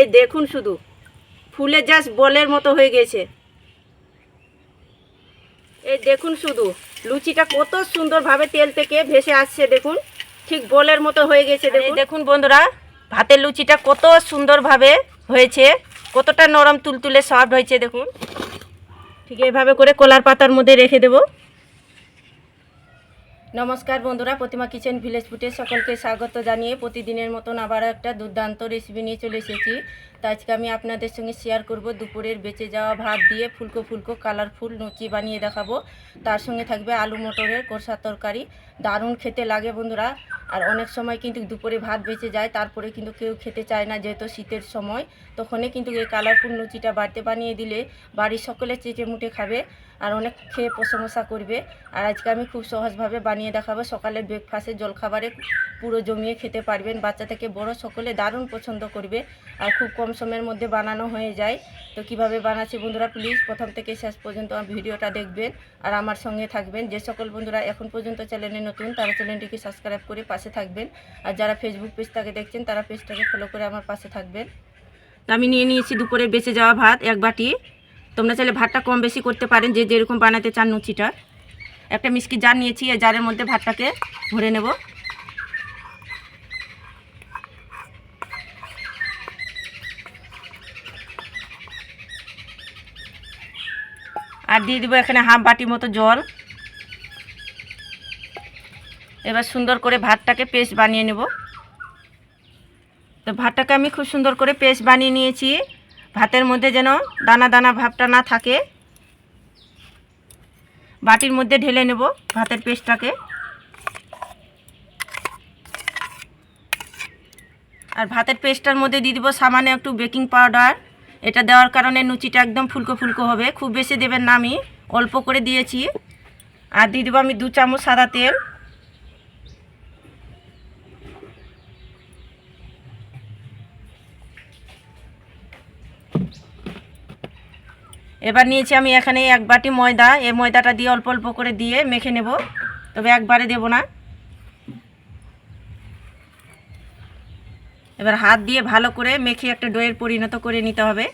এই দেখুন শুধু। ফুলে জাস্ট বলের মতো হয়ে গেছে। এই দেখুন শুধু। লুচিটা কত সুন্দরভাবে তেল থেকে ভেসে আসছে দেখুন। ঠিক বলের মতো হয়ে গেছে দেখুন। দেখুন বন্ধুরা ভাতের লুচিটা কত সুন্দরভাবে হয়েছে কতটা নরম তুলতুলে সফট হয়েছে দেখুন। ঠিক এইভাবে করে কলার পাতার মধ্যে রেখে দেব। নমস্কার বন্ধুরা, প্রতিমা কিচেন ভিলেজ ফুটে সকলকে স্বাগত জানিয়ে প্রতিদিনের মতন আবার একটা দুর্দান্ত রেসিপি নিয়ে চলে এসেছি। তো আজকে আমি আপনাদের সঙ্গে শেয়ার করব দুপুরের বেঁচে যাওয়া ভাত দিয়ে ফুলকো ফুলকো কালারফুল লুচি বানিয়ে দেখাবো। তার সঙ্গে থাকবে আলু মটরের কষা তরকারি। দারুণ খেতে লাগে বন্ধুরা। আর অনেক সময় কিন্তু দুপুরে ভাত বেঁচে যায়, তারপরে কিন্তু কেউ খেতে চায় না যেহেতু শীতের সময়। তখনই কিন্তু এই কালারফুল লুচিটা বাড়িতে বানিয়ে দিলে বাড়ির সকলে চেটে মুটে খাবে। আর অনেক খেয়ে প্রশংসা করবে। আর আজকে আমি খুব সহজভাবে বানিয়ে দেখাবো। সকালে ব্রেকফাস্টে জলখাবারে পুরো জমিয়ে খেতে পারবেন। বাচ্চা থেকে বড় সকলে দারুণ পছন্দ করবে। আর খুব কম সময়ের মধ্যে বানানো হয়ে যায়। তো কীভাবে বানাচ্ছি বন্ধুরা প্লিজ প্রথম থেকে শেষ পর্যন্ত আমার ভিডিওটা দেখবেন। আর আমার সঙ্গে থাকবেন। যে সকল বন্ধুরা এখন পর্যন্ত চ্যানেলে নতুন, তারা চ্যানেলটিকে সাবস্ক্রাইব করে পাশে থাকবেন। আর যারা ফেসবুক পেজটাকে দেখছেন, তারা পেজটাকে ফলো করে আমার পাশে থাকবেন। আমি নিয়ে নিয়েছি দুপুরে বেঁচে যাওয়া ভাত, এক বাটি। তোমরা চাইলে ভাতটা কম বেশি করতে পারেন, যে যেরকম বানাতে চান লুচিটা একটা মিষ্টি জার নিয়েছি, এই জারের মধ্যে ভাতটাকে ভরে নেব। আর দিয়ে দিব এখানে হাফ বাটি মতো জল। এবার সুন্দর করে ভাতটাকে পেস্ট বানিয়ে নেব। তো ভাতটাকে আমি খুব সুন্দর করে পেস্ট বানিয়ে নিয়েছি। ভাতের মধ্যে যেন দানা দানা ভাবটা না থাকে। বাটির মধ্যে ঢেলে নেব ভাতের পেস্টটাকে। আর ভাতের পেস্টটার মধ্যে দিয়ে দিব সামান্য একটু বেকিং পাউডার। এটা দেওয়ার কারণে লুচিটা একদম ফুলকো ফুলকো হবে। খুব বেশি দেবেন না আমি, অল্প করে দিয়েছি। আর দিয়ে দেবো আমি দু চামচ সাদা তেল। এবার নিয়েছি আমি এখানে এক বাটি ময়দা। এই ময়দাটা দিয়ে অল্প অল্প করে দিয়ে মেখে নেব। তবে একবারে দেব না। এবার হাত দিয়ে ভালো করে মেখে একটা ডোয়ের পরিণত করে নিতে হবে।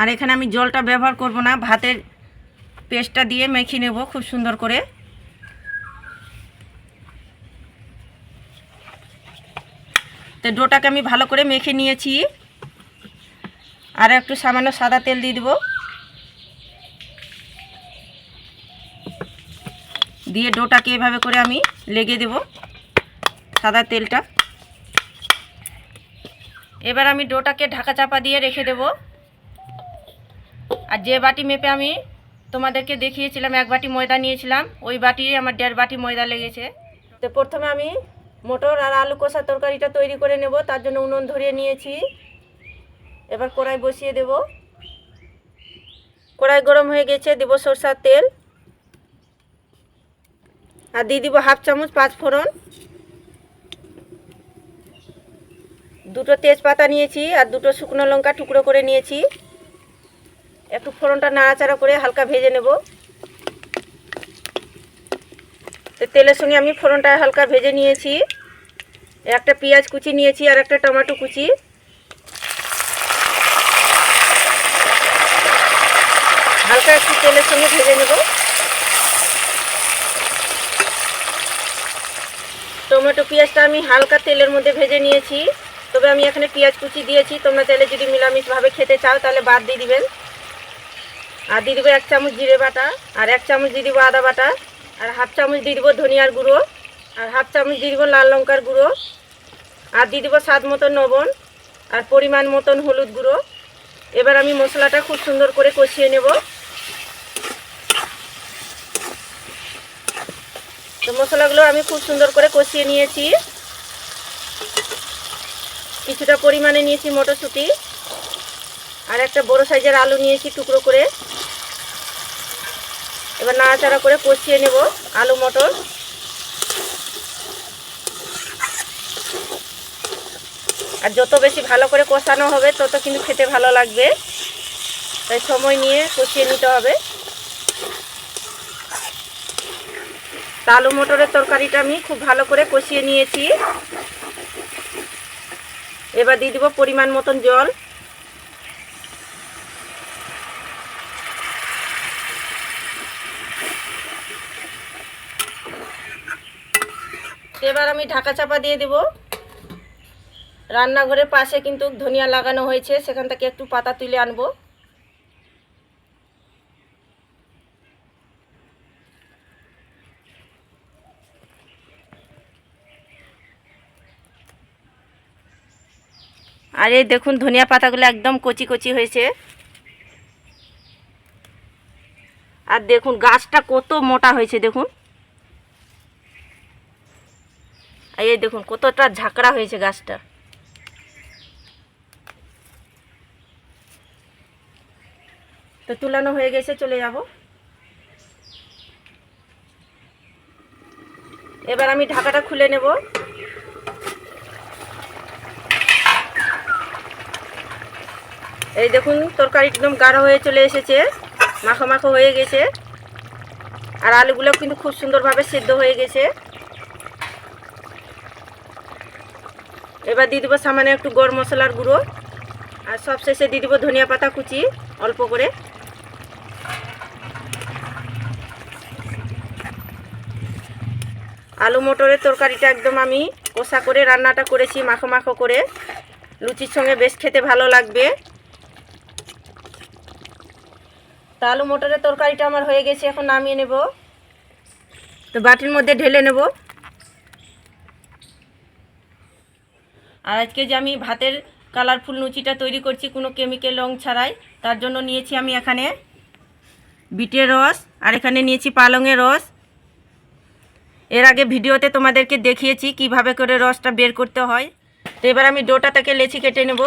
আর এখানে আমি জলটা ব্যবহার করব না, ভাতের পেস্টটা দিয়ে মেখে নেব খুব সুন্দর করে। তো ডোটাকে আমি ভালো করে মেখে নিয়েছি। আর একটু সামান্য সাদা তেল দিয়ে দেবো। দিয়ে ডোটাকে এভাবে করে আমি লেগে দেব সাদা তেলটা। এবার আমি ডোটাকে ঢাকা চাপা দিয়ে রেখে দেব। আর যে বাটি মেপে আমি তোমাদেরকে দেখিয়েছিলাম, এক বাটি ময়দা নিয়েছিলাম, ওই বাটি আমার দেড় বাটি ময়দা লেগেছে। তো প্রথমে আমি মটর আর আলু কষা তরকারিটা তৈরি করে নেব, তার জন্য উনুন ধরিয়ে নিয়েছি। এবার কড়াই বসিয়ে দেব। কড়াই গরম হয়ে গেছে, দেব সরষার তেল। আর দিয়ে দিব হাফ চামচ পাঁচ ফোড়ন। দুটো তেজপাতা নিয়েছি আর দুটো শুকনো লঙ্কা টুকরো করে নিয়েছি। একটু ফোড়নটা নাড়াচাড়া করে হালকা ভেজে নেব। তো তেলের সঙ্গে আমি ফোড়নটা হালকা ভেজে নিয়েছি। একটা পেঁয়াজ কুচি নিয়েছি আর একটা টমেটো কুচি। হালকা একটু তেলের সঙ্গে ভেজে নেব। টমেটো পেঁয়াজটা আমি হালকা তেলের মধ্যে ভেজে নিয়েছি। তবে আমি এখানে পেঁয়াজ কুচি দিয়েছি। তোমরা চাইলে যদি নিরামিষভাবে খেতে চাও তাহলে বাদ দিয়ে দিবেন। আর দিয়ে দেবো এক চামচ জিরে বাটা, আর এক চামচ দিয়ে দেবো আদা বাটা, আর হাফ চামচ দিয়ে দেবো ধনিয়ার গুঁড়ো, আর হাফ চামচ দিয়ে দেবো লাল লঙ্কার গুঁড়ো, আর দিয়ে দেবো স্বাদ মতন লবণ, আর পরিমাণ মতন হলুদ গুঁড়ো। এবার আমি মশলাটা খুব সুন্দর করে কষিয়ে নেব। তো মশলাগুলো আমি খুব সুন্দর করে কষিয়ে নিয়েছি। কিছুটা পরিমাণে নিয়েছি মটরশুঁটি, আর একটা বড় সাইজের আলু নিয়েছি টুকরো করে। এবার নাড়াচাড়া করে কষিয়ে নেব আলু মটর। আর যত বেশি ভালো করে কষানো হবে, তত কিন্তু খেতে ভালো লাগবে। তাই সময় নিয়ে কষিয়ে নিতে হবে। আলু মটরের তরকারিটা আমি খুব ভালো করে কষিয়ে নিয়েছি। এবার দিয়ে দিব পরিমাণ মতন জল। এবার আমি ঢাকা চাপা দিয়ে দেব। রান্নাঘরের পাশে কিন্তু ধনিয়া লাগানো হয়েছে, সেখান থেকে একটু পাতা তুলে আনব। আর এই দেখুন, ধনিয়া পাতাগুলো একদম কচি কচি হয়েছে। আর দেখুন, গাছটা কত মোটা হয়েছে, দেখুন। আর এই দেখুন, কতটা ঝাঁকড়া হয়েছে গাছটা। তো তুলানো হয়ে গেছে, চলে যাব। এবার আমি ঢাকাটা খুলে নেব। এই দেখুন, তরকারি একদম গাঢ় হয়ে চলে এসেছে, মাখো মাখো হয়ে গেছে। আর আলুগুলো কিন্তু খুব সুন্দরভাবে সিদ্ধ হয়ে গেছে। এবার দিয়ে দেবো সামান্য একটু গরম মশলার গুঁড়ো। আর সব শেষে দিয়ে দেবো ধনিয়া পাতা কুচি, অল্প করে। আলু মটরের তরকারিটা একদম আমি কষা করে রান্নাটা করেছি, মাখো মাখো করে। লুচির সঙ্গে বেশ খেতে ভালো লাগবে। তা আলু মটরের তরকারিটা আমার হয়ে গেছে, এখন নামিয়ে নেব। তো বাটির মধ্যে ঢেলে নেব। আর আজকে যে আমি ভাতের কালারফুল লুচিটা তৈরি করছি কোনো কেমিক্যাল রং ছাড়াই, তার জন্য নিয়েছি আমি এখানে বিটের রস, আর এখানে নিয়েছি পালংয়ের রস। এর আগে ভিডিওতে তোমাদেরকে দেখিয়েছি কীভাবে করে রসটা বের করতে হয়। তো এবার আমি ডোটা তাকে লেচি কেটে নেব।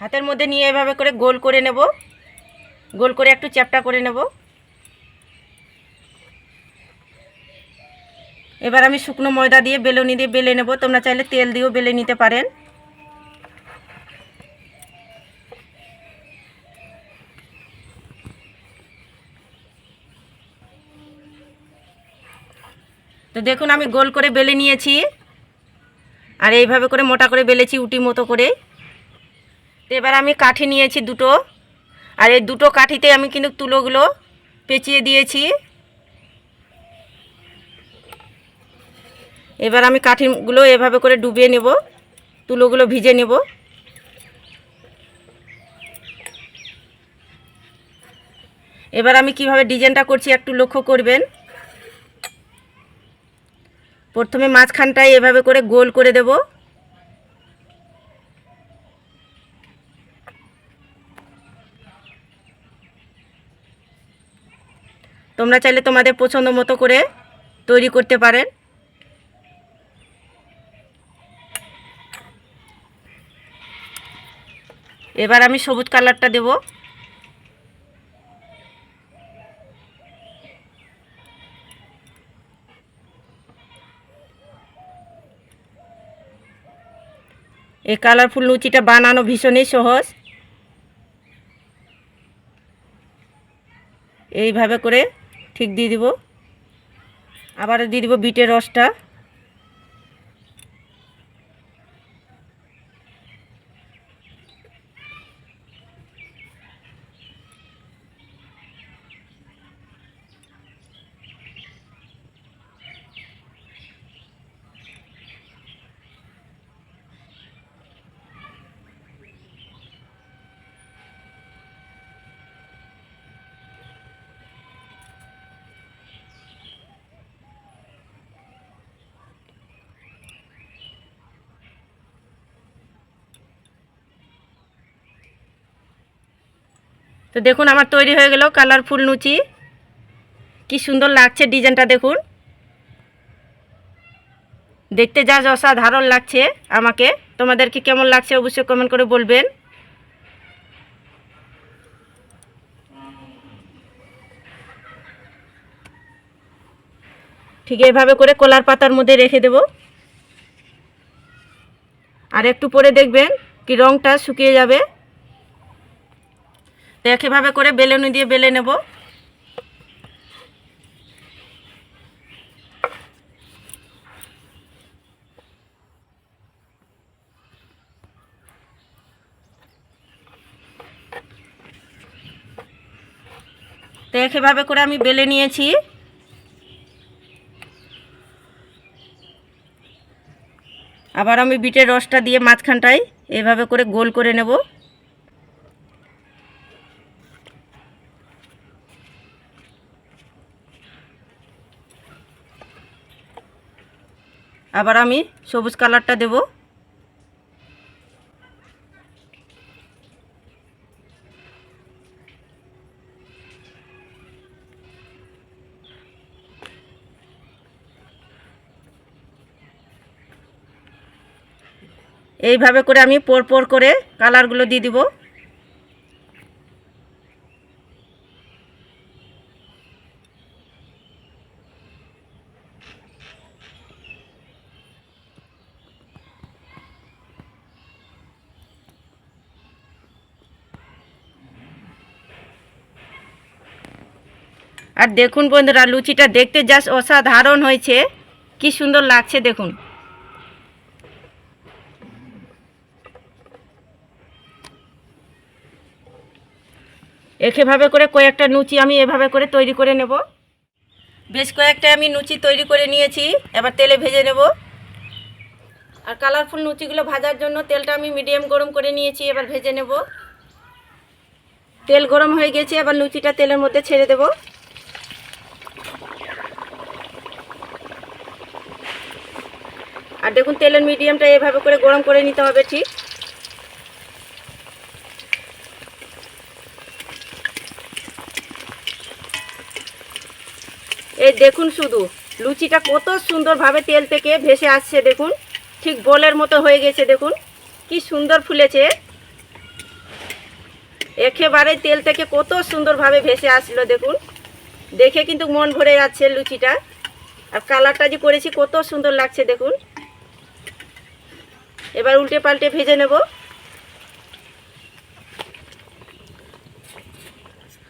হাতের মধ্যে নিয়ে এভাবে করে গোল করে নেব। গোল করে একটু চ্যাপটা করে নেব। এবার আমি শুকনো ময়দা দিয়ে, বেলুনি দিয়ে বেলে নেব। তোমরা চাইলে তেল দিয়েও বেলে নিতে পারেন। তো দেখুন, আমি গোল করে বেলে নিয়েছি। আর এইভাবে করে মোটা করে বেলেছি উটি মতো করে। তো এবার আমি কাঠি নিয়েছি দুটো। আর এই দুটো কাঠিতে আমি কিন্তু তুলোগুলো পেঁচিয়ে দিয়েছি। এবার আমি কাঠিগুলো এভাবে করে ডুবিয়ে নেব, তুলোগুলো ভিজে নেব। এবার আমি কীভাবে ডিজাইনটা করছি একটু লক্ষ্য করবেন। প্রথমে মাঝখানটায় এভাবে করে গোল করে দেব। তোমরা চাইলে তোমাদের পছন্দ মতো করে তৈরি করতে পারেন। এবার আমি সবুজ কালারটা দেব। এই কালারফুল লুচিটা বানানো ভীষণই সহজ। এইভাবে করে ঠিক দিয়ে দিব। আবার দিয়ে দিব বিটের রসটা। তো দেখুন, আমার তৈরি হয়ে গেল কালারফুল লুচি। কি সুন্দর লাগছে ডিজাইনটা দেখুন। দেখতে যা অসাধারণ লাগছে আমাকে। তোমাদেরকে কেমন লাগছে অবশ্যই কমেন্ট করে বলবেন। ঠিক এইভাবে করে কলার পাতার মধ্যে রেখে দেব। আর একটু পরে দেখবেন কি রঙটা শুকিয়ে যাবে। একইভাবে করে বেলুনি দিয়ে বেলে নেব। তো একইভাবে করে আমি বেলে নিয়েছি। আবার আমি বিটের রসটা দিয়ে মাঝখানটায় এভাবে করে গোল করে নেব। আবার আমি সবুজ কালারটা দেব। এইভাবে করে আমি পর পর করে কালারগুলো দিয়ে দিব। আর দেখুন বন্ধুরা, লুচিটা দেখতে জাস্ট অসাধারণ হয়েছে। কি সুন্দর লাগছে দেখুন। এভাবে করে কয়েকটা লুচি আমি এভাবে করে তৈরি করে নেব। বেশ কয়েকটা আমি লুচি তৈরি করে নিয়েছি, এবার তেলে ভেজে নেব। আর কালারফুল লুচিগুলো ভাজার জন্য তেলটা আমি মিডিয়াম গরম করে নিয়েছি, এবার ভেজে নেব। তেল গরম হয়ে গেছে, এবার লুচিটা তেলের মধ্যে ছেড়ে দেব। আর দেখুন তেলের মিডিয়ামটা এভাবে করে গরম করে নিতে হবে ঠিক। এই দেখুন শুধু, লুচিটা কত সুন্দরভাবে তেল থেকে ভেসে আসছে দেখুন। ঠিক বলের মতো হয়ে গেছে দেখুন, কি সুন্দর ফুলেছে। একেবারে তেল থেকে কত সুন্দরভাবে ভেসে আসলো দেখুন। দেখে কিন্তু মন ভরে যাচ্ছে লুচিটা। আর কালারটা যে করেছি কত সুন্দর লাগছে দেখুন। এবার উল্টে পাল্টে ভেজে নেব।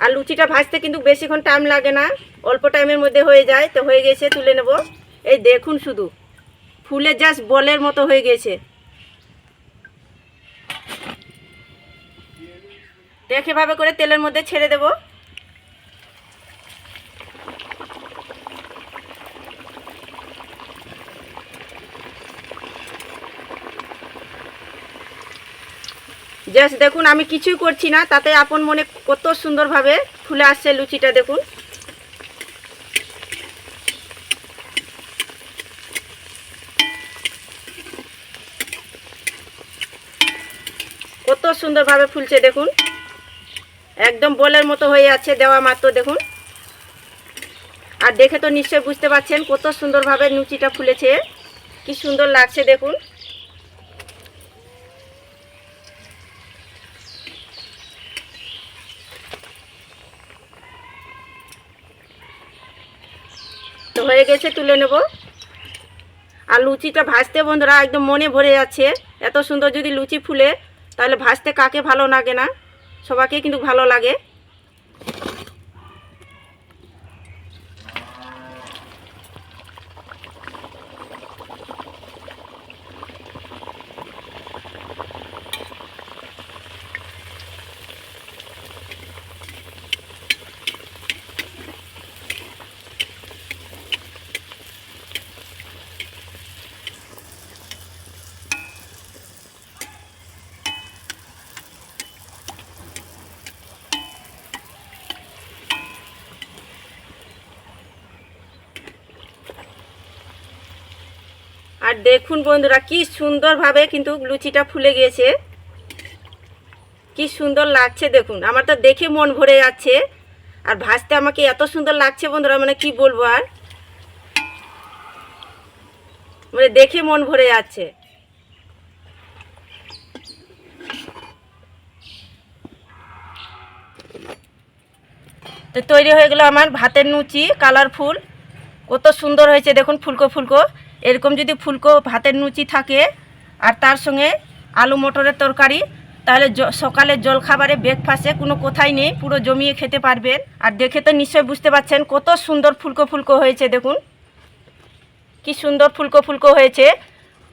আর লুচিটা ভাজতে কিন্তু বেশিক্ষণ টাইম লাগে না, অল্প টাইমের মধ্যে হয়ে যায়, তো হয়ে গেছে, তুলে নেব। এই দেখুন শুধু, ফুলে জাস্ট বলের মতো হয়ে গেছে। দেখে ভাবে করে তেলের মধ্যে ছেড়ে দেব। জাস্ট দেখুন, আমি কিছুই করছি না। তাতে আপন মনে কত সুন্দরভাবে ফুলে আসছে লুচিটা, দেখুন। কত সুন্দরভাবে ফুলছে, দেখুন। একদম বলের মতো হয়ে আছে দেওয়া মাত্র, দেখুন। আর দেখে তো নিশ্চয়ই বুঝতে পারছেন কত সুন্দরভাবে লুচিটা ফুলেছে। কি সুন্দর লাগছে, দেখুন। হয়ে গেছে, তুলে নেব। আর লুচিটা ভাজতে বন্ধুরা একদম মনে ভরে যাচ্ছে। এত সুন্দর যদি লুচি ফুলে, তাহলে ভাজতে কাকে ভালো লাগে না? সবাইকে কিন্তু ভালো লাগে। আর দেখুন বন্ধুরা, কি সুন্দরভাবে কিন্তু লুচিটা ফুলে গিয়েছে। কি সুন্দর লাগছে দেখুন, আমার তো দেখে মন ভরে যাচ্ছে। আর ভাজতে আমাকে এত সুন্দর লাগছে বন্ধুরা মানে কি বলব আর? মানে দেখে মন ভরে যাচ্ছে। তো তৈরি হয়ে গেলো আমার ভাতের লুচি, কালারফুল। কত সুন্দর হয়েছে দেখুন, ফুলকো ফুলকো। এরকম যদি ফুলকো ভাতের লুচি থাকে আর তার সঙ্গে আলু মটরের তরকারি, তাহলে জ- সকালের জলখাবারে ব্রেকফাস্টে কোনো কোথায় নেই, পুরো জমিয়ে খেতে পারবেন। আর দেখে তো নিশ্চয়ই বুঝতে পারছেন কত সুন্দর ফুলকো ফুলকো হয়েছে, দেখুন। কি সুন্দর ফুলকো ফুলকো হয়েছে।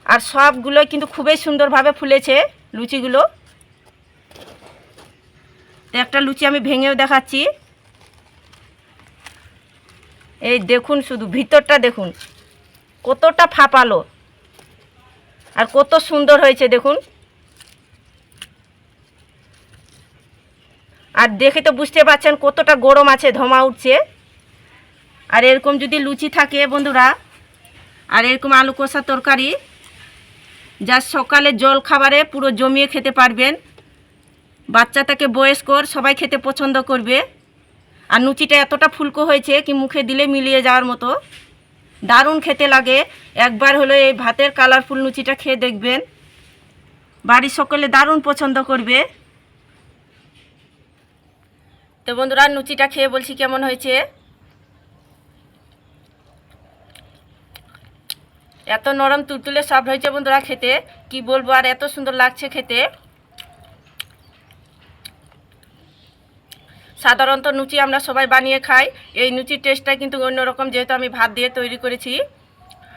আর সবগুলোই কিন্তু খুবই সুন্দরভাবে ফুলেছে লুচিগুলো। তো একটা লুচি আমি ভেঙেও দেখাচ্ছি। এই দেখুন শুধু, ভিতরটা দেখুন। কতটা ফাঁপালো। আর কত সুন্দর হয়েছে, দেখুন। আর দেখে তো বুঝতে পারছেন কতটা গরম আছে ধমা উঠছে। আর এরকম যদি লুচি থাকে বন্ধুরা, আর এরকম আলু কষা তরকারি, যা সকালে জল খাবারে পুরো জমিয়ে খেতে পারবেন। বাচ্চা থেকে বয়স্কর সবাই খেতে পছন্দ করবে। আর লুচিটা এতটা ফুলকো হয়েছে কি মুখে দিলে মিলিয়ে যাওয়ার মতো। দারুণ খেতে লাগে। একবার হলো এই ভাতের কালারফুল লুচিটা খেয়ে দেখবেন। বাড়ির সকলে দারুণ পছন্দ করবে। তো বন্ধুরা, লুচিটা খেয়ে বলছি কেমন হয়েছে? এত নরম তুলতুলে সব হয়েছে বন্ধুরা খেতে। কি বলব, আর এত সুন্দর লাগছে খেতে। সাধারণত লুচি আমরা সবাই বানিয়ে খাই। এই লুচির টেস্টটা কিন্তু অন্যরকম যেহেতু আমি ভাত দিয়ে তৈরি করেছি।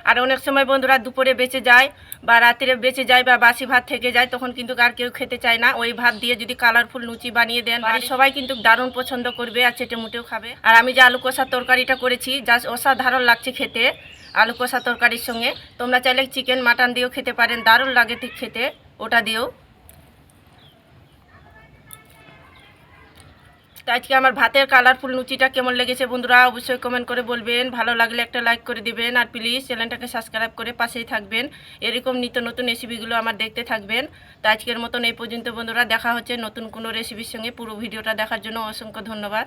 আর অনেক সময় বন্ধুরা দুপুরে বেঁচে যায় বা রাত্রে বেঁচে যায় বা বাসি ভাত থেকে যায় তখন কিন্তু আর কেউ খেতে চায় না। ওই ভাত দিয়ে যদি কালারফুল লুচি বানিয়ে দেন বাড়ির সবাই কিন্তু দারুণ পছন্দ করবে আর চেটে মুটেও খাবে। আর আমি যে আলু কষার তরকারিটা করেছি জাস্ট অসাধারণ লাগছে খেতে আলু কষা তরকারির সঙ্গে। তোমরা চাইলে চিকেন মাটন দিয়েও খেতে পারেন দারুণ লাগে ঠিক খেতে ওটা দিয়েও। আজকে আমার ভাতের কালারফুল লুচিটা কেমন লেগেছে বন্ধুরা অবশ্যই কমেন্ট করে বলবেন। ভালো লাগলে একটা লাইক করে দিবেন আর প্লিজ চ্যানেলটাকে সাবস্ক্রাইব করে পাশেই থাকবেন। এরকম নিত্য নতুন রেসিপিগুলো আমার দেখতে থাকবেন। তো আজকের মতন এই পর্যন্ত বন্ধুরা, দেখা হচ্ছে নতুন কোনো রেসিপির সঙ্গে। পুরো ভিডিওটা দেখার জন্য অসংখ্য ধন্যবাদ।